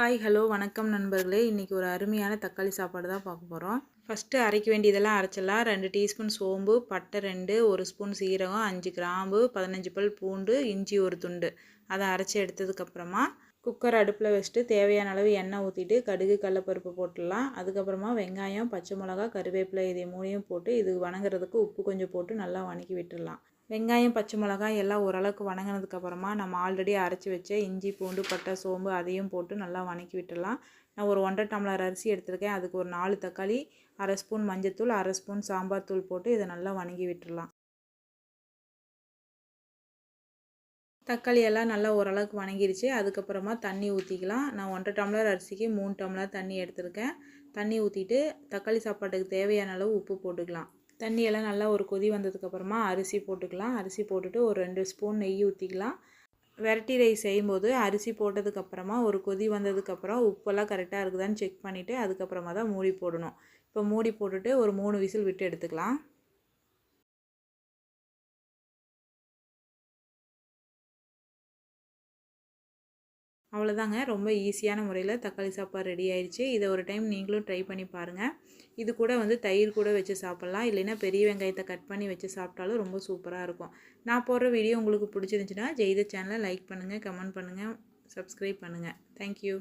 Hi hello வணக்கம் நண்பர்களே. இன்றைக்கி ஒரு அருமையான தக்காளி சாப்பாடு தான் பார்க்க போகிறோம் ஃபஸ்ட்டு அரைக்க வேண்டியதெல்லாம் அரைச்சிடலாம். ரெண்டு டீஸ்பூன் சோம்பு பட்டை ரெண்டு ஒரு ஸ்பூன் சீரகம் அஞ்சு கிராம்பு பதினஞ்சு பல் பூண்டு இஞ்சி ஒரு துண்டு. அதை அரைச்சி எடுத்ததுக்கப்புறமா குக்கர் அடுப்பில் வச்சுட்டு தேவையான அளவு எண்ணெய் ஊற்றிட்டு கடுகு கடலப்பருப்பு போட்டுடலாம். அதுக்கப்புறமா வெங்காயம் பச்சை மிளகா கருவேப்பிலை இதை மூணையும் போட்டு இது வணங்குறதுக்கு உப்பு கொஞ்சம் போட்டு நல்லா வணக்கி விட்டுடலாம். வெங்காயம் பச்சை மிளகாய் எல்லாம் ஓரளவுக்கு வணங்கினதுக்கப்புறமா நம்ம ஆல்ரெடி அரைச்சி வச்ச இஞ்சி பூண்டு பட்டை சோம்பு அதையும் போட்டு நல்லா வணக்கி விட்டுடலாம். நான் ஒரு ஒன்றரை டம்ளர் அரிசி எடுத்திருக்கேன். அதுக்கு ஒரு நாலு தக்காளி அரை ஸ்பூன் மஞ்சத்தூள் அரை ஸ்பூன் சாம்பார் தூள் போட்டு இதை நல்லா வணங்கி விட்டுடலாம். தக்காளி எல்லாம் நல்லா ஓரளவுக்கு வணங்கிருச்சு. அதுக்கப்புறமா தண்ணி ஊற்றிக்கலாம் நான் ஒன்றரை டம்ளர் அரிசிக்கு மூணு டம்ளர் தண்ணி எடுத்திருக்கேன். தண்ணி ஊற்றிட்டு தக்காளி சாப்பாட்டுக்கு தேவையான அளவு உப்பு போட்டுக்கலாம். தண்ணியெல்லாம் நல்லா ஒரு கொதி வந்ததுக்கப்புறமா அரிசி போட்டுக்கலாம். அரிசி போட்டுட்டு ஒரு ரெண்டு ஸ்பூன் நெய் ஊற்றிக்கலாம் வெரைட்டி ரைஸ் செய்யும்போது அரிசி போட்டதுக்கப்புறமா ஒரு கொதி வந்ததுக்கப்புறம் உப்பெல்லாம் கரெக்டாக இருக்குதான்னு செக் பண்ணிவிட்டு அதுக்கப்புறமா தான் மூடி போடணும். இப்போ மூடி போட்டுட்டு ஒரு மூணு விசில் விட்டு எடுத்துக்கலாம். அவ்வளோதாங்க. ரொம்ப ஈஸியான முறையில் தக்காளி சாப்பாடு ரெடி ஆயிடுச்சு. இதை ஒரு டைம் நீங்களும் ட்ரை பண்ணி பாருங்கள் இது கூட வந்து தயிர் கூட வச்சு சாப்பிட்லாம். இல்லைன்னா பெரிய வெங்காயத்தை கட் பண்ணி வச்சு சாப்பிட்டாலும் ரொம்ப சூப்பராக இருக்கும். நான் போடுற வீடியோ உங்களுக்கு பிடிச்சிருந்துச்சின்னா ஜெய்த சேனலை லைக் பண்ணுங்கள் கமெண்ட் பண்ணுங்கள் சப்ஸ்கிரைப் பண்ணுங்கள் தேங்க்யூ